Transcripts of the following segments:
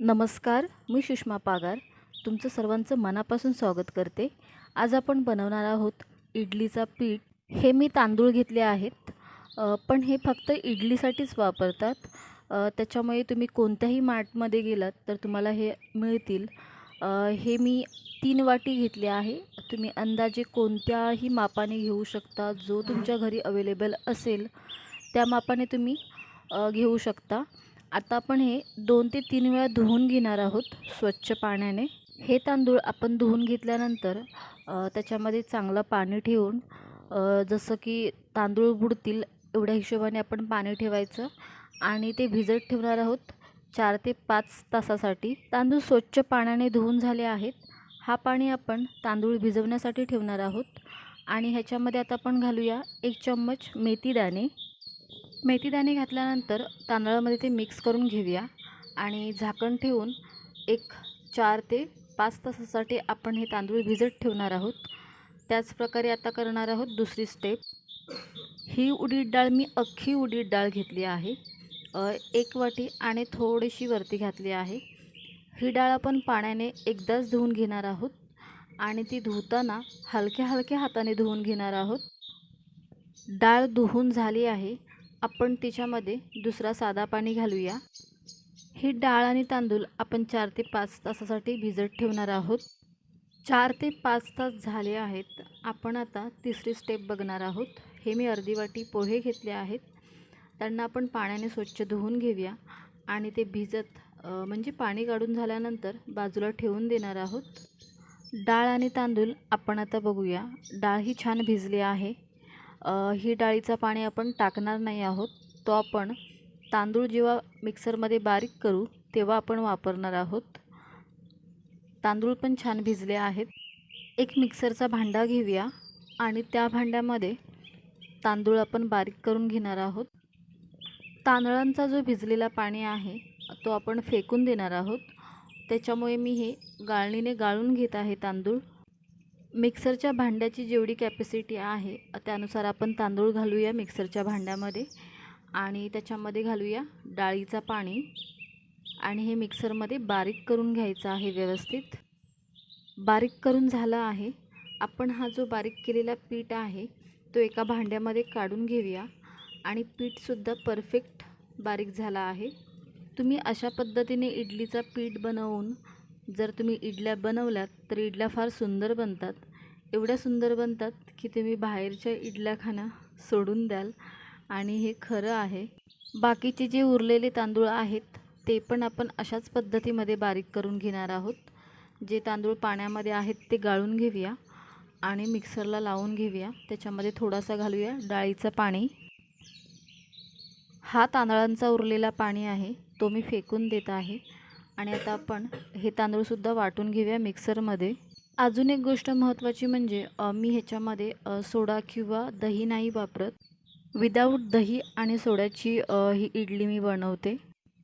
नमस्कार मी सुषमा पागार. तुमचं सर्वांचं मनापासून स्वागत करते. आज आपण बनवणार आहोत इडलीचा पीठ. हे मी तांदूळ घेतले आहेत पण हे फक्त इडलीसाठीच वापरतात. त्याच्यामुळे तुम्ही कोणत्याही मार्टमध्ये गेलात तर तुम्हाला हे मिळतील. हे मी तीन वाटी घेतले आहे. तुम्ही अंदाजे कोणत्याही मापाने घेऊ शकता. जो तुमच्या घरी अवेलेबल असेल त्या मापाने तुम्ही घेऊ शकता. आता आपण हे दोन ते तीन वेळा धुवून घेणार आहोत स्वच्छ पाण्याने. हे तांदूळ आपण धुवून घेतल्यानंतर त्याच्यामध्ये चांगलं पाणी ठेवून जसं की तांदूळ बुडतील एवढ्या हिशोबाने आपण पाणी ठेवायचं आणि ते भिजत ठेवणार आहोत चार ते पाच तासासाठी. तांदूळ स्वच्छ पाण्याने धुवून झाले आहेत. हा पाणी आपण तांदूळ भिजवण्यासाठी ठेवणार आहोत. आणि ह्याच्यामध्ये आता आपण घालूया एक चम्मच मेथीदाणे. मेथीदाणे घातल्यानंतर तांदळामध्ये ते मिक्स करून घेऊया. आणि झाकण ठेवून एक चार ते पाच तासासाठी आपण हे तांदूळ भिजत ठेवणार आहोत. त्याचप्रकारे आता करणार आहोत दुसरी स्टेप ही उडीद डाळ मी अख्खी उडीद डाळ घेतली आहे. एक वाटी आणि थोडीशी वरती घातली आहे. ही डाळ आपण पाण्याने एकदाच धुवून घेणार आहोत. आणि ती धुताना हलक्या हलक्या हाताने धुवून घेणार आहोत. डाळ धुवून झाली आहे. आपण तिच्यामध्ये दुसरा साधा पाणी घालूया. ही डाळ आणि तांदूळ आपण चार ते पाच तासासाठी भिजत ठेवणार आहोत. चार ते पाच तास झाले आहेत. आपण आता तिसरी स्टेप बघणार आहोत. हे मी अर्धी वाटी पोहे घेतले आहेत. त्यांना आपण पाण्याने स्वच्छ धुवून घेऊया आणि ते भिजत म्हणजे पाणी काढून झाल्यानंतर बाजूला ठेवून देणार आहोत. डाळ आणि तांदूळ आपण आता बघूया. डाळ ही छान भिजली आहे. ही डाळीचा पाणी आपण टाकणार नाही आहोत. तो आपण तांदूळ जेव्हा मिक्सरमध्ये बारीक करू तेव्हा आपण वापरणार आहोत. तांदूळ पण छान भिजले आहेत. एक मिक्सरचा भांडा घेऊया आणि त्या भांड्यामध्ये तांदूळ आपण बारीक करून घेणार आहोत. तांदळांचा जो भिजलेला पाणी आहे तो आपण फेकून देणार आहोत. त्याच्यामुळे मी हे गाळणीने गाळून घेत आहे तांदूळ. मिक्सरच्या भांड्याची जेवढी कॅपॅसिटी आहे त्यानुसार आपण तांदूळ घालूया मिक्सरच्या भांड्यामध्ये आणि त्याच्यामध्ये घालूया डाळीचा पाणी आणि हे मिक्सरमध्ये बारीक करून घ्यायचं आहे व्यवस्थित. बारीक करून झालं आहे. आपण हा जो बारीक केलेला पीठ आहे तो एका भांड्यामध्ये काढून घेऊया आणि पीठसुद्धा परफेक्ट बारीक झाला आहे. तुम्ही अशा पद्धतीने इडलीचा पीठ बनवून जर तुम्ही इडल्या बनवल्यात तर इडल्या फार सुंदर बनतात. एवढ्या सुंदर बनतात की तुम्ही बाहेरच्या इडल्या खाणं सोडून द्याल. आणि हे खरं आहे. बाकीचे जे उरलेले तांदूळ आहेत ते पण आपण अशाच पद्धतीमध्ये बारीक करून घेणार आहोत. जे तांदूळ पाण्यामध्ये आहेत ते गाळून घेऊया आणि मिक्सरला लावून घेऊया. त्याच्यामध्ये थोडासा घालूया डाळीचं पाणी. हा तांदळांचा उरलेला पाणी आहे तो मी फेकून देत आहे. आणि आता आपण हे तांदूळसुद्धा वाटून घेऊया मिक्सरमध्ये. अजून एक गोष्ट महत्त्वाची म्हणजे मी ह्याच्यामध्ये सोडा किंवा दही नाही वापरत. विदाऊट दही आणि सोड्याची ही इडली मी बनवते.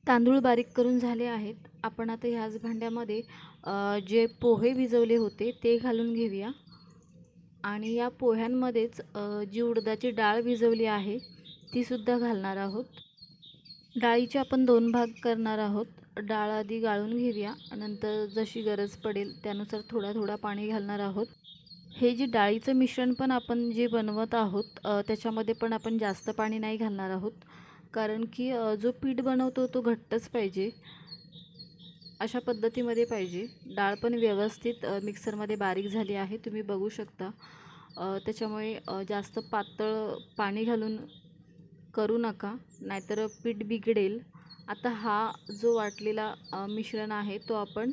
तांदूळ बारीक करून झाले आहेत. आपण आता ह्याच भांड्यामध्ये जे पोहे भिजवले होते ते घालून घेऊया. आणि या पोह्यांमध्येच जी उडदाची डाळ भिजवली आहे तीसुद्धा घालणार आहोत. डाळीचे आपण दोन भाग करणार आहोत. डाळ आधी गाळून घेऊया. नंतर जशी गरज पडेल त्यानुसार थोडा थोडा पाणी घालणार आहोत. हे जे डाळीचं मिश्रण पण आपण जे बनवत आहोत त्याच्यामध्ये पण आपण जास्त पाणी नाही घालणार आहोत. कारण की जो पीठ बनवतो तो घट्टच पाहिजे. अशा पद्धतीमध्ये पाहिजे. डाळ पण व्यवस्थित मिक्सरमध्ये बारीक झाली आहे. तुम्ही बघू शकता. त्याच्यामुळे जास्त पातळ पाणी घालून करू नका. नाहीतर पीठ बिघडेल. आता हा जो वाटलेला मिश्रण आहे तो आपण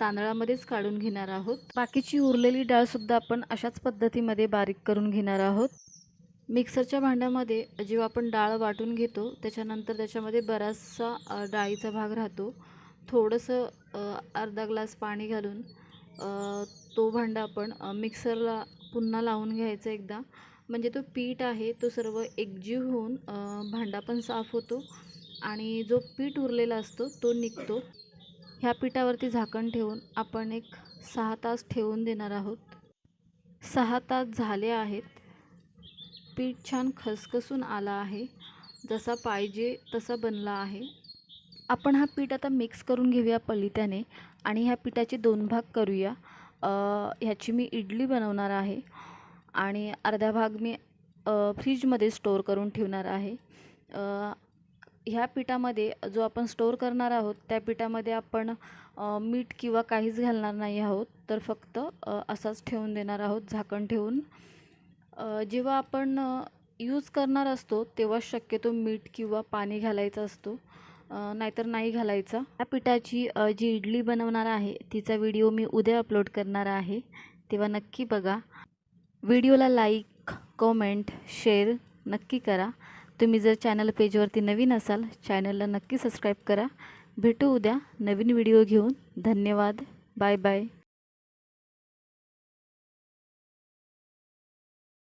तांदळामध्येच काढून घेणार आहोत. बाकीची उरलेली डाळसुद्धा आपण अशाच पद्धतीमध्ये बारीक करून घेणार आहोत. मिक्सरच्या भांड्यामध्ये जेव्हा आपण डाळ वाटून घेतो त्याच्यानंतर त्याच्यामध्ये बराचसा डाळीचा भाग राहतो. थोडंसं अर्धा ग्लास पाणी घालून तो भांडा आपण मिक्सरला पुन्हा लावून घ्यायचा एकदा. म्हणजे तो पीठ आहे तो सर्व एकजीव होऊन भांडा पण साफ होतो. आणि जो पीठ उरलेला असतो तो निघतो. ह्या पिठावरती झाकण ठेवून आपण एक सहा तास ठेवून देणार आहोत. सहा तास झाले आहेत. पीठ छान खसखसून आला आहे. जसा पाहिजे तसा बनला आहे. आपण हा पीठ आता मिक्स करून घेऊया पलित्याने आणि ह्या पिठाचे दोन भाग करूया. ह्याची मी इडली बनवणार आहे आणि अर्धा भाग मी फ्रीजमध्ये स्टोअर करून ठेवणार आहे. ह्या पिठामध्ये जो आपण स्टोअर करणार आहोत त्या पिठामध्ये आपण मीठ किंवा काहीच घालणार नाही आहोत. तर फक्त असाच ठेवून देणार आहोत झाकण ठेवून. जेव्हा आपण यूज करणार असतो तेव्हा शक्यतो मीठ किंवा पाणी घालायचं असतो. नाहीतर नाही घालायचा. या पिठाची जी इडली बनवणार आहे तिचा व्हिडिओ मी उद्या अपलोड करणार आहे. तेव्हा नक्की बघा. व्हिडिओला लाईक कमेंट शेअर नक्की करा. तुम्ही जर चॅनल पेजवरती नवीन असाल चॅनलला नक्की सबस्क्राईब करा. भेटू उद्या नवीन व्हिडिओ घेऊन. धन्यवाद. Bye bye